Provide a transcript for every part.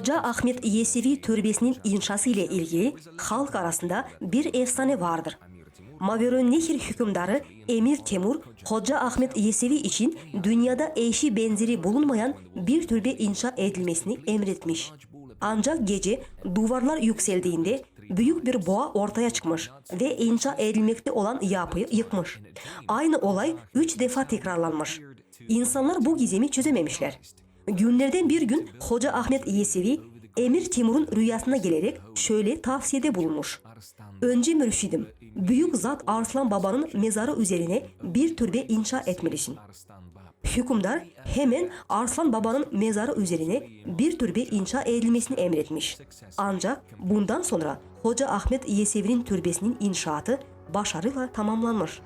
Hoca Ahmet Yesevi Türbesi'nin inşası ile ilgili halk arasında bir efsane vardır. Maveronnehir hükümdarı Emir Temur, Hoca Ahmet Yesevi için dünyada eşi benzeri bulunmayan bir türbe inşa edilmesini emretmiş. Ancak gece duvarlar yükseldiğinde büyük bir boğa ortaya çıkmış ve inşa edilmekte olan yapıyı yıkmış. Aynı olay üç defa tekrarlanmış. İnsanlar bu gizemi çözememişler. Günlerden bir gün Hoca Ahmet Yesevi Emir Timur'un rüyasına gelerek şöyle tavsiyede bulunmuş. Önce mürşidim, büyük zat Arslan Baba'nın mezarı üzerine bir türbe inşa etmelisin. Hükümdar hemen Arslan Baba'nın mezarı üzerine bir türbe inşa edilmesini emretmiş. Ancak bundan sonra Hoca Ahmet Yesevi'nin türbesinin inşaatı başarıyla tamamlanmış.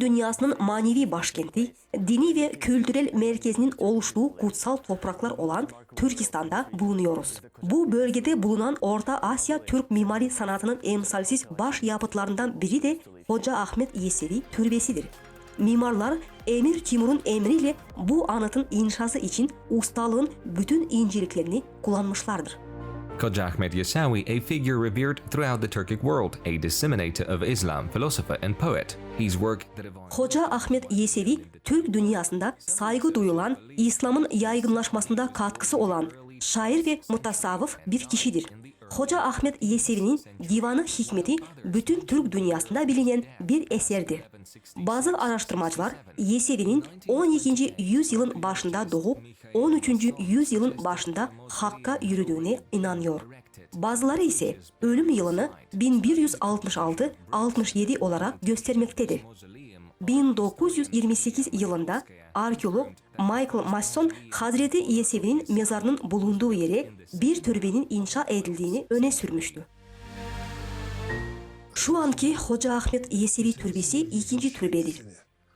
Dünyasının manevi başkenti, dini ve kültürel merkezinin oluştuğu kutsal topraklar olan Türkistan'da bulunuyoruz. Bu bölgede bulunan Orta Asya Türk mimari sanatının emsalsiz baş yapıtlarından biri de Hoca Ahmet Yesevi Türbesi'dir. Mimarlar Emir Timur'un emriyle bu anıtın inşası için ustalığın bütün inceliklerini kullanmışlardır. Khoja Ahmed Yasawi, a figure revered throughout the Turkic world, a disseminator of Islam, philosopher, and poet. His work Hoca Ahmet Yesevi, Türk dünyasında saygı duyulan, İslam'ın yaygınlaşmasında katkısı olan şair ve mutasavvıf bir kişidir. Hoca Ahmet Yesevi'nin Divanı Hikmeti bütün Türk dünyasında bilinen bir eserdir. Bazı araştırmacılar Yesevi'nin 12. yüzyılın başında doğup 13. yüzyılın başında Hakk'a yürüdüğüne inanıyor. Bazıları ise ölüm yılını 1166-67 olarak göstermektedir. 1928 yılında arkeolog Michael Masson Hazreti Yesevi'nin mezarının bulunduğu yere bir türbenin inşa edildiğini öne sürmüştü. Şu anki Hoca Ahmet Yesevi Türbesi ikinci türbedir.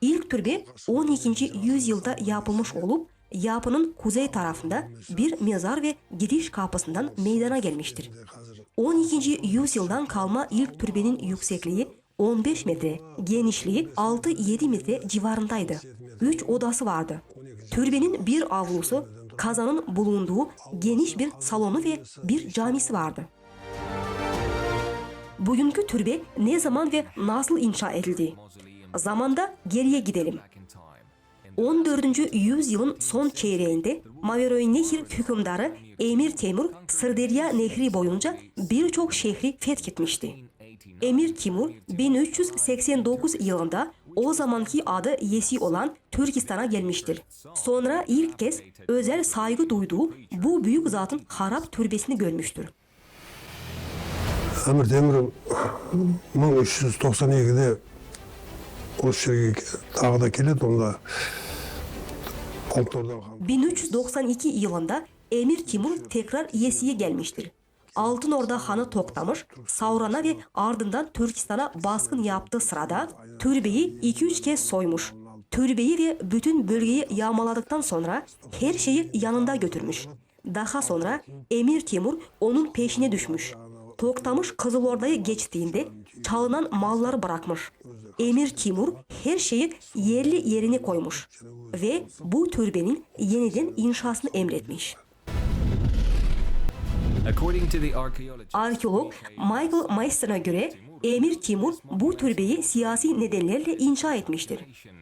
İlk türbe 12. yüzyılda yapılmış olup yapının kuzey tarafında bir mezar ve giriş kapısından meydana gelmiştir. 12. yüzyıldan kalma ilk türbenin yüksekliği 15 metre, genişliği 6-7 metre civarındaydı. 3 odası vardı. Türbenin bir avlusu, kazanın bulunduğu geniş bir salonu ve bir camisi vardı. Bugünkü türbe ne zaman ve nasıl inşa edildi? Zamanda geriye gidelim. 14. yüzyılın son çeyreğinde Maveroynehir hükümdarı Emir Temur Sırderya Nehri boyunca birçok şehri fethetmişti. Emir Timur 1389 yılında o zamanki adı Yesi olan Türkistan'a gelmiştir. Sonra ilk kez özel saygı duyduğu bu büyük zatın harap türbesini görmüştür. Emir Temur 1392'de o şey dağda keledi onda 1392 yılında Emir Timur tekrar Yesi'ye gelmiştir. Altın Orda Hanı toklamış, Sauran'a ve ardından Türkistan'a baskın yaptığı sırada türbeyi 2-3 kez soymuş. Türbeyi ve bütün bölgeyi yağmaladıktan sonra her şeyi yanında götürmüş. Daha sonra Emir Timur onun peşine düşmüş. Toklamış Kızılorda'yı geçtiğinde çalınan malları bırakmış. Emir Timur her şeyi yerli yerine koymuş ve bu türbenin yeniden inşasını emretmiş. Arkeolog Michael Meister'a göre Emir Timur bu türbeyi siyasi nedenlerle inşa etmiştir.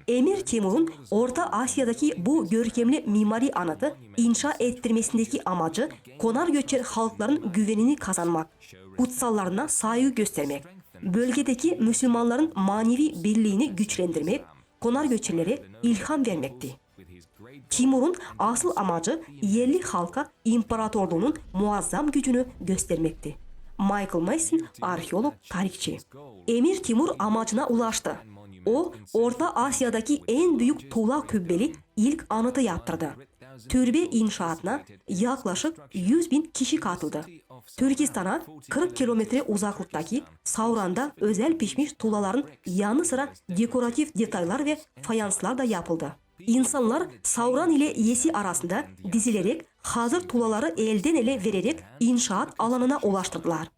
Emir Timur'un Orta Asya'daki bu görkemli mimari anıtı inşa ettirmesindeki amacı konar göçer halkların güvenini kazanmak, kutsallarına saygı göstermek, bölgedeki Müslümanların manevi birliğini güçlendirmek, konar göçerlere ilham vermekti. Timur'un asıl amacı yerli halka imparatorluğunun muazzam gücünü göstermekti. Michael Mason, arkeolog, tarihçi. Emir Timur amacına ulaştı. O, Orta Asya'daki en büyük tuğla kübbeli ilk anıtı yaptırdı. Türbe inşaatına yaklaşık 100 bin kişi katıldı. Türkistan'a 40 kilometre uzaklıktaki Sauran'da özel pişmiş tuğlaların yanı sıra dekoratif detaylar ve fayanslar da yapıldı. İnsanlar Sauran ile Yesi arasında dizilerek hazır tuğlaları elden ele vererek inşaat alanına ulaştırdılar.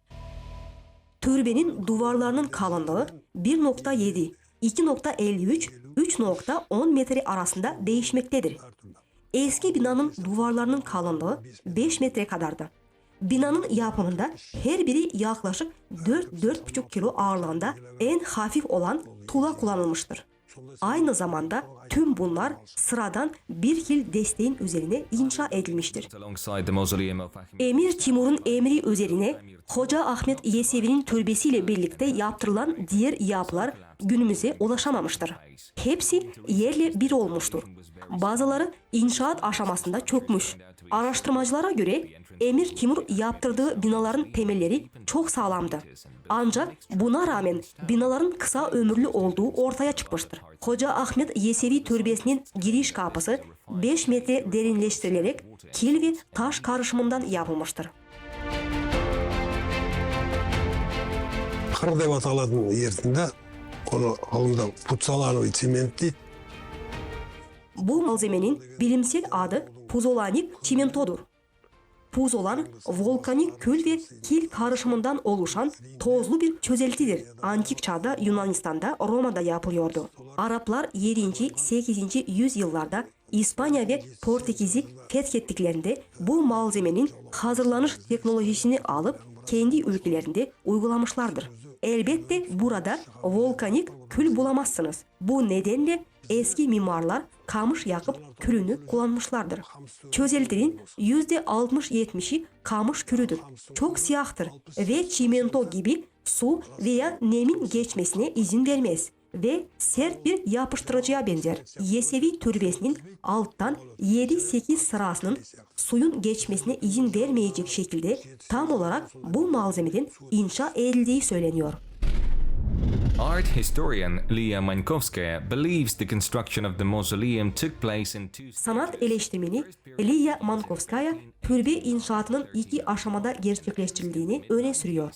Türbenin duvarlarının kalınlığı 1.7, 2.53, 3.10 metre arasında değişmektedir. Eski binanın duvarlarının kalınlığı 5 metre kadardı. Binanın yapımında her biri yaklaşık 4-4,5 kilo ağırlığında en hafif olan tuğla kullanılmıştır. Aynı zamanda tüm bunlar sıradan bir kil desteğin üzerine inşa edilmiştir. Emir Timur'un emri üzerine Hoca Ahmet Yesevi'nin türbesiyle birlikte yaptırılan diğer yapılar günümüze ulaşamamıştır. Hepsi yerle bir olmuştur. Bazıları inşaat aşamasında çökmüş. Araştırmacılara göre Emir Timur yaptırdığı binaların temelleri çok sağlamdı. Ancak buna rağmen binaların kısa ömürlü olduğu ortaya çıkmıştır. Hoca Ahmet Yesevi türbesinin giriş kapısı 5 metre derinleştirilerek kil ve taş karışımından yapılmıştır. Kır деп аталатын yerinde onu alında putsalanı çimenti Bu malzemenin bilimsel adı puzolanik çimentodur. Puzolan volkanik kül ve kil karışımından oluşan tozlu bir çözeltidir. Antik çağda Yunanistan'da Roma'da yapılıyordu. Araplar 7. 8. yüzyıllarda İspanya ve Portekiz'i fethettiklerinde bu malzemenin hazırlanış teknolojisini alıp kendi ülkelerinde uygulamışlardır. Elbette burada volkanik kül bulamazsınız. Bu nedenle eski mimarlar kamış yakıp külünü kullanmışlardır. Çözeltinin %60-70'i kamış külüdür. Çok siyahtır ve çimento gibi su veya nemin geçmesine izin vermez ve sert bir yapıştırıcıya benzer. Yesevi türbesinin alttan 7-8 sırasının suyun geçmesine izin vermeyecek şekilde tam olarak bu malzemeden inşa edildiği söyleniyor. Art historian Leah Mankowska believes the construction of the mausoleum took place in two Sanat eleştirmeni Liya Mankovskaya türbe inşaatının iki aşamada gerçekleştirildiğini öne sürüyor.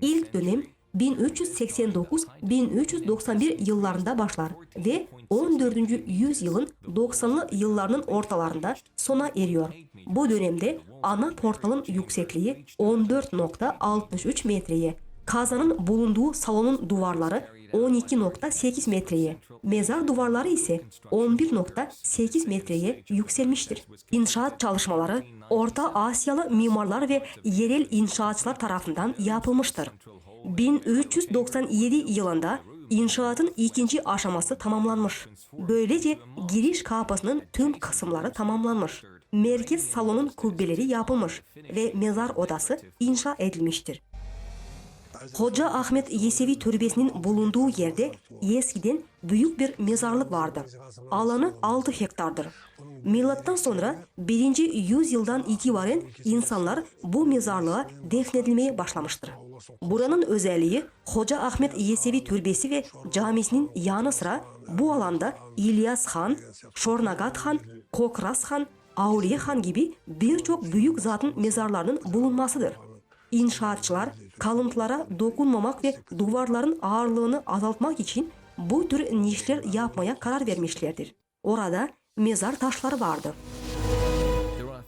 İlk dönem 1389-1391 yıllarında başlar ve 14. yüzyılın 90'lı yıllarının ortalarında sona eriyor. Bu dönemde ana portalın yüksekliği 14.63 metreye, kazanın bulunduğu salonun duvarları 12.8 metreye, mezar duvarları ise 11.8 metreye yükselmiştir. İnşaat çalışmaları Orta Asyalı mimarlar ve yerel inşaatçılar tarafından yapılmıştır. 1397 yılında inşaatın ikinci aşaması tamamlanmış. Böylece giriş kapısının tüm kısımları tamamlanmış. Merkez salonun kubbeleri yapılmış ve mezar odası inşa edilmiştir. Hoca Ahmet Yesevi türbesinin bulunduğu yerde eskiden büyük bir mezarlık vardı. Alanı 6 hektardır. Milattan sonra 1. yüzyıldan itibaren insanlar bu mezarlığa defnedilmeye başlamıştır. Buranın özelliği Hoca Ahmet Yesevi türbesi ve camisinin yanı sıra bu alanda İlyas Han, Şornagat Han, Kokras Han, Avliye Han gibi birçok büyük zatın mezarlarının bulunmasıdır. İnşaatçılar kalıntılara dokunmamak ve duvarların ağırlığını azaltmak için bu tür nişler yapmaya karar vermişlerdir. Orada mezar taşları vardı.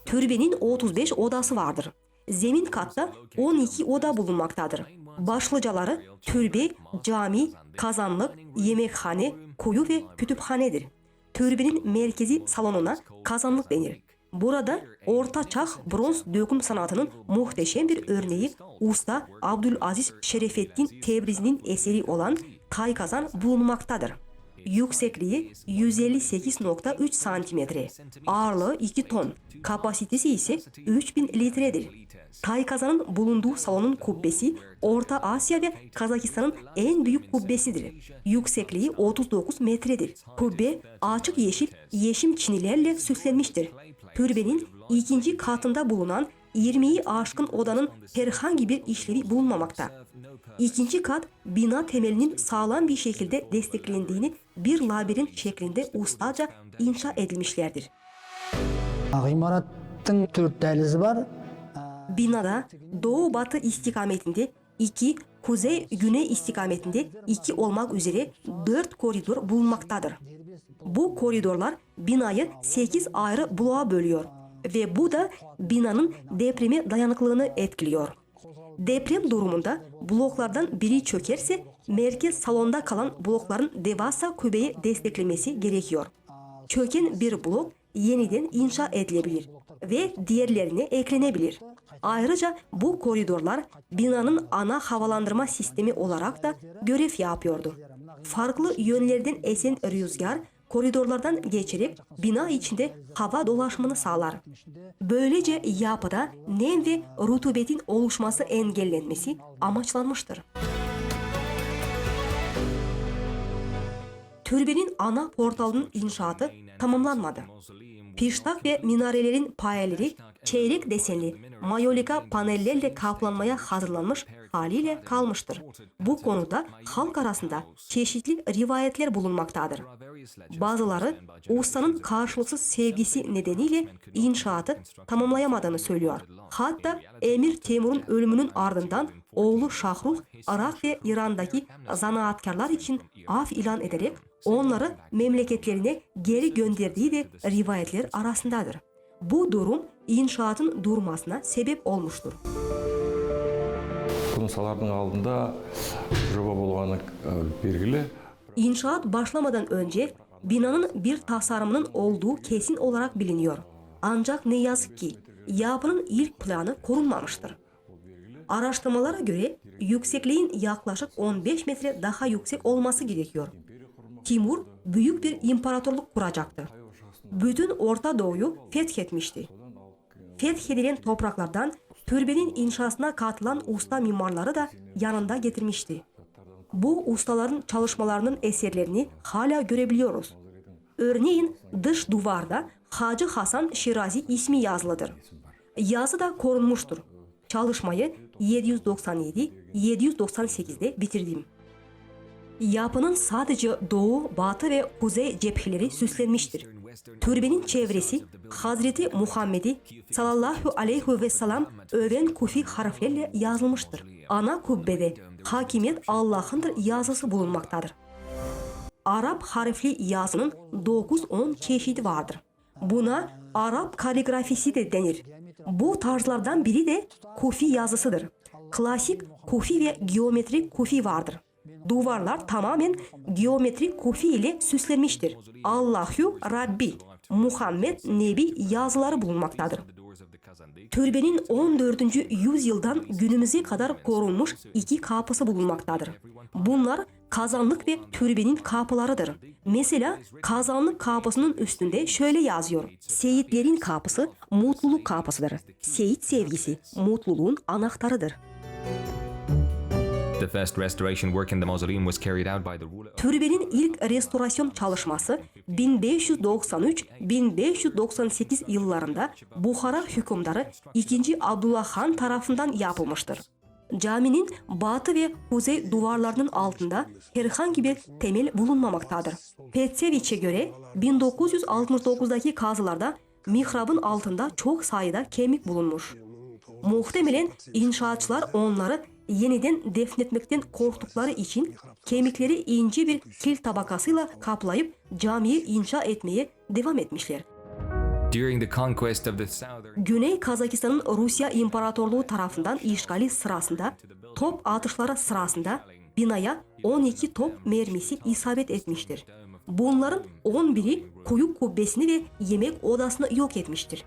Türbenin 35 odası vardır. Zemin katta 12 oda bulunmaktadır. Başlıcaları türbe, cami, kazanlık, yemekhane, kuyu ve kütüphanedir. Türbenin merkezi salonuna kazanlık denir. Burada Orta Çağ bronz döküm sanatının muhteşem bir örneği Usta Abdülaziz Şerefettin Tebrizi'nin eseri olan tay kazan bulunmaktadır. Yüksekliği 158.3 santimetre, ağırlığı 2 ton, kapasitesi ise 3000 litredir. Tay kazanın bulunduğu salonun kubbesi Orta Asya ve Kazakistan'ın en büyük kubbesidir. Yüksekliği 39 metredir. Kubbe açık yeşil yeşim çinilerle süslenmiştir türbenin ikinci katında bulunan 20'yi aşkın odanın herhangi bir işlevi bulunmamakta. İkinci kat bina temelinin sağlam bir şekilde desteklendiğini bir labirent şeklinde ustaca inşa edilmişlerdir. İmaratın Türk denizi var. Binada doğu batı istikametinde iki kuzey güney istikametinde iki olmak üzere dört koridor bulunmaktadır. Bu koridorlar binayı 8 ayrı bloğa bölüyor ve bu da binanın depreme dayanıklılığını etkiliyor. Deprem durumunda bloklardan biri çökerse merkez salonda kalan blokların devasa kübeyi desteklemesi gerekiyor. Çöken bir blok yeniden inşa edilebilir ve diğerlerine eklenebilir. Ayrıca bu koridorlar binanın ana havalandırma sistemi olarak da görev yapıyordu. Farklı yönlerden esen rüzgar koridorlardan geçerek bina içinde hava dolaşımını sağlar. Böylece yapıda nem ve rutubetin oluşması engellenmesi amaçlanmıştır. Türbenin ana portalının inşaatı tamamlanmadı. Piştak ve minarelerin payeleri çeyrek desenli mayolika panellerle kaplanmaya hazırlanmış haliyle kalmıştır. Bu konuda halk arasında çeşitli rivayetler bulunmaktadır. Bazıları ustanın karşılıksız sevgisi nedeniyle inşaatı tamamlayamadığını söylüyor. Hatta Emir Temur'un ölümünün ardından oğlu Şahruh, Irak ve İran'daki zanaatkarlar için af ilan ederek onları memleketlerine geri gönderdiği de rivayetler arasındadır. Bu durum inşaatın durmasına sebep olmuştur. құрылысшылардың алдында жоба болғаны ә, белгілі İnşaat başlamadan önce binanın bir tasarımının olduğu kesin olarak biliniyor. Ancak ne yazık ki yapının ilk planı korunmamıştır. Araştırmalara göre yüksekliğin yaklaşık 15 metre daha yüksek olması gerekiyor. Timur büyük bir imparatorluk kuracaktı. Bütün Orta Doğu'yu fethetmişti. Fethedilen topraklardan türbenin inşasına katılan usta mimarları da yanında getirmişti. Bu ustaların çalışmalarının eserlerini hala görebiliyoruz. Örneğin dış duvarda Hacı Hasan Şirazi ismi yazılıdır. Yazı da korunmuştur. Çalışmayı 797-798'de bitirdim. Yapının sadece doğu, batı ve kuzey cepheleri süslenmiştir. Türbenin çevresi Hazreti Muhammed'i sallallahu aleyhi ve sellem öven kufi harflerle yazılmıştır. Ana kubbede hakimiyet Allah'ındır yazısı bulunmaktadır. Arap harfli yazının 9-10 çeşidi vardır. Buna Arap kaligrafisi de denir. Bu tarzlardan biri de Kufi yazısıdır. Klasik Kufi ve geometrik Kufi vardır. Duvarlar tamamen geometrik Kufi ile süslenmiştir. Allahu Rabbi, Muhammed Nebi yazıları bulunmaktadır. Türbenin 14. yüzyıldan günümüze kadar korunmuş iki kapısı bulunmaktadır. Bunlar kazanlık ve türbenin kapılarıdır. Mesela kazanlık kapısının üstünde şöyle yazıyor. Seyitlerin kapısı mutluluk kapısıdır. Seyit sevgisi mutluluğun anahtarıdır. The. Türbenin ilk restorasyon çalışması 1593-1598 yıllarında Buhara hükümdarı 2. Abdullah Han tarafından yapılmıştır. Caminin batı ve kuzey duvarlarının altında herhangi bir temel bulunmamaktadır. Petseviç'e göre 1969'daki kazılarda mihrabın altında çok sayıda kemik bulunmuş. Muhtemelen inşaatçılar onları yeniden defnetmekten korktukları için kemikleri ince bir kil tabakasıyla kaplayıp camiyi inşa etmeye devam etmişler. Güney Kazakistan'ın Rusya İmparatorluğu tarafından işgali sırasında top atışları sırasında binaya 12 top mermisi isabet etmiştir. Bunların 11'i kuyu kubbesini ve yemek odasını yok etmiştir.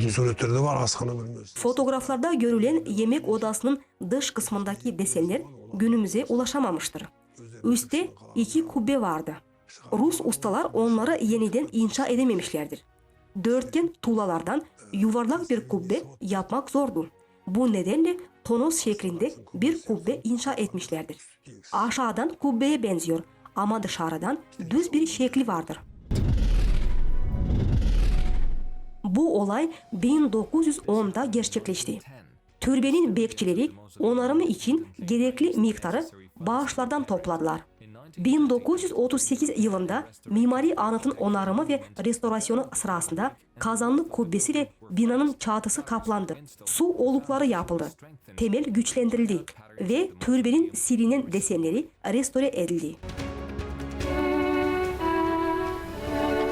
Suretleri var Aslan'ı bilmiyoruz. Fotoğraflarda görülen yemek odasının dış kısmındaki desenler günümüze ulaşamamıştır. Üstte iki kubbe vardı. Rus ustalar onları yeniden inşa edememişlerdir. Dörtgen tuğlalardan yuvarlak bir kubbe yapmak zordu. Bu nedenle tonos şeklinde bir kubbe inşa etmişlerdir. Aşağıdan kubbeye benziyor ama dışarıdan düz bir şekli vardır. Bu olay 1910'da gerçekleşti. Türbenin bekçileri onarımı için gerekli miktarı bağışlardan topladılar. 1938 yılında mimari anıtın onarımı ve restorasyonu sırasında kazanlı kubbesi ve binanın çatısı kaplandı. Su olukları yapıldı. Temel güçlendirildi ve türbenin silinen desenleri restore edildi.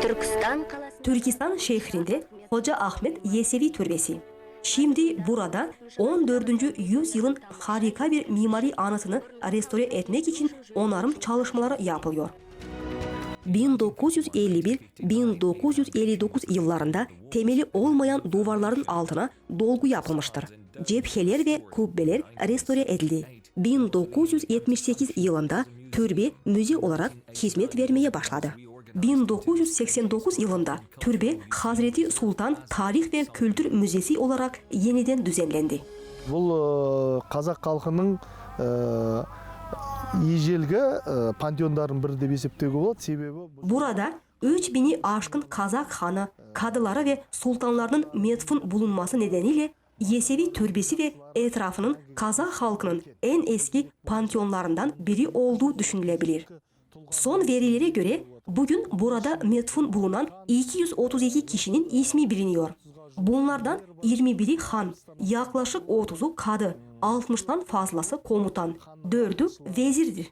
Türkistan Türkistan şehrinde Hoca Ahmet Yesevi Türbesi. Şimdi burada 14. yüzyılın harika bir mimari anıtını restore etmek için onarım çalışmaları yapılıyor. 1951-1959 yıllarında temeli olmayan duvarların altına dolgu yapılmıştır. Cepheler ve kubbeler restore edildi. 1978 yılında türbe müze olarak hizmet vermeye başladı. 1989 yılında türbe Hazreti Sultan Tarih ve Kültür Müzesi olarak yeniden düzenlendi. бұл э, қазақ халқының э, ежелгі э, пантеондардың бірі деп есептеуге болады себебі бұл- Burada 3000'i aşkın Kazak hanı, kadıları ve sultanlarının metfun bulunması nedeniyle Yesevi türbesi ve etrafının Kazak halkının en eski panteonlarından biri olduğu düşünülebilir. Son verilere göre bugün burada metfun bulunan 232 kişinin ismi biliniyor. Bunlardan 21'i han, yaklaşık 30'u kadı, 60'tan fazlası komutan, 4'ü vezirdir.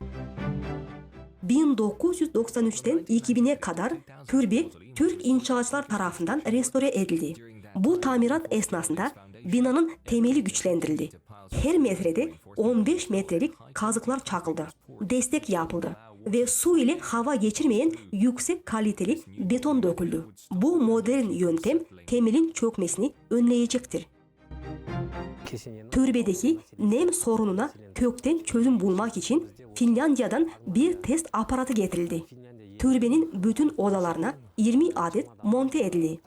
1993'ten 2000'e kadar türbe Türk inşaatçılar tarafından restore edildi. Bu tamirat esnasında binanın temeli güçlendirildi. Her metrede 15 metrelik kazıklar çakıldı. Destek yapıldı ve su ile hava geçirmeyen yüksek kaliteli beton döküldü. Bu modern yöntem temelin çökmesini önleyecektir. Türbedeki nem sorununa kökten çözüm bulmak için Finlandiya'dan bir test aparatı getirildi. Türbenin bütün odalarına 20 adet monte edildi.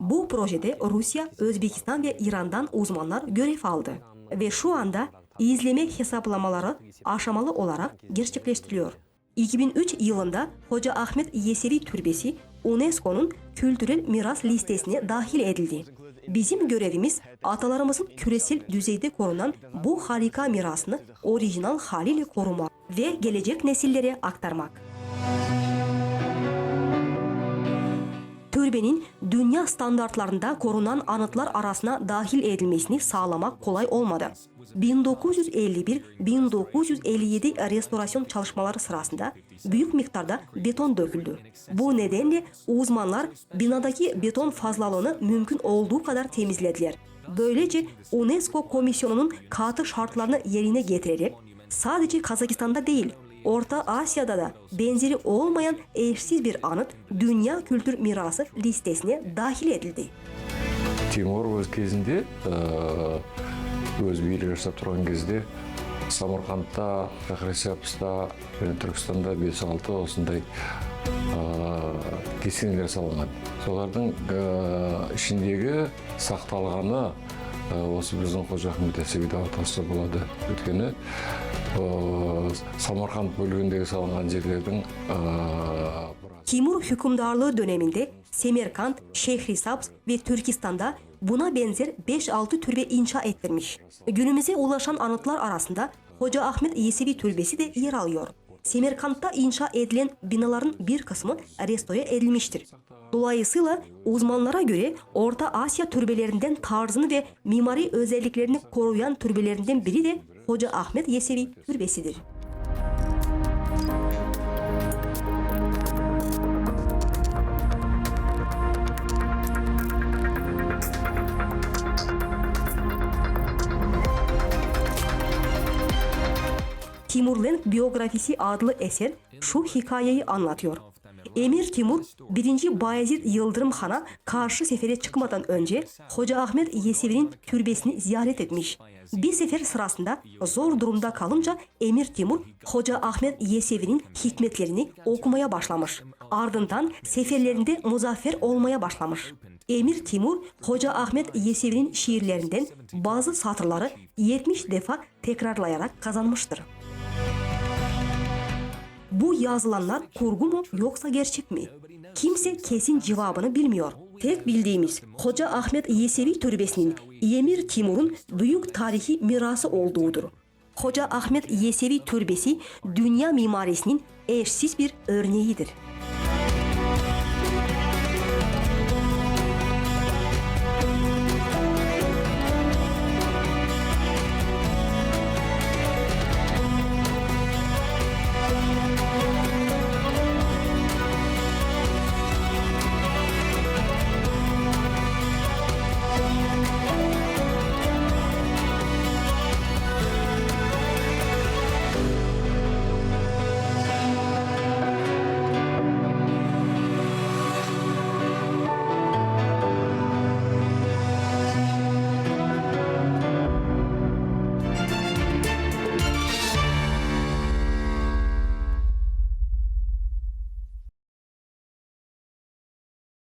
Bu projede Rusya, Özbekistan ve İran'dan uzmanlar görev aldı ve şu anda izleme hesaplamaları aşamalı olarak gerçekleştiriliyor. 2003 yılında Hoca Ahmet Yesevi Türbesi UNESCO'nun kültürel miras listesine dahil edildi. Bizim görevimiz atalarımızın küresel düzeyde korunan bu harika mirasını orijinal haliyle korumak ve gelecek nesillere aktarmak. Türbenin dünya standartlarında korunan anıtlar arasına dahil edilmesini sağlamak kolay olmadı. 1951-1957 restorasyon çalışmaları sırasında büyük miktarda beton döküldü. Bu nedenle uzmanlar binadaki beton fazlalığını mümkün olduğu kadar temizlediler. Böylece UNESCO komisyonunun katı şartlarını yerine getirerek sadece Kazakistan'da değil, Orta Asya'da da benzeri olmayan eşsiz bir anıt Dünya Kültür Mirası listesine dahil edildi. тимур өз кезінде өз билік жасап тұрған кезде самарқандта шахрисабста және түркістанда бес алты осындай кесенелер салынған солардың ішіндегі сақталғаны осы біздің қожа ахмет атаса болады өйткені э, самарқанд бөлігіндегі салынған жерлердің э, біраз Timur hükümdarlığı döneminde Semerkant, Şehrisabz ve Türkistan'da buna benzer 5-6 türbe inşa ettirmiş. Günümüze ulaşan anıtlar arasında Hoca Ahmet Yesevi Türbesi de yer alıyor. Semerkant'ta inşa edilen binaların bir kısmı restore edilmiştir. Dolayısıyla uzmanlara göre Orta Asya türbelerinden tarzını ve mimari özelliklerini koruyan türbelerinden biri de Hoca Ahmet Yesevi Türbesidir. Timurlenk biyografisi adlı eser şu hikayeyi anlatıyor. Emir Timur 1. Bayezid Yıldırım Han'a karşı sefere çıkmadan önce Hoca Ahmet Yesevi'nin türbesini ziyaret etmiş. Bir sefer sırasında zor durumda kalınca Emir Timur Hoca Ahmet Yesevi'nin hikmetlerini okumaya başlamış. Ardından seferlerinde muzaffer olmaya başlamış. Emir Timur Hoca Ahmet Yesevi'nin şiirlerinden bazı satırları 70 defa tekrarlayarak kazanmıştır. Bu yazılanlar kurgu mu yoksa gerçek mi? Kimse kesin cevabını bilmiyor. Tek bildiğimiz Hoca Ahmet Yesevi Türbesi'nin Emir Timur'un büyük tarihi mirası olduğudur. Hoca Ahmet Yesevi Türbesi dünya mimarisinin eşsiz bir örneğidir.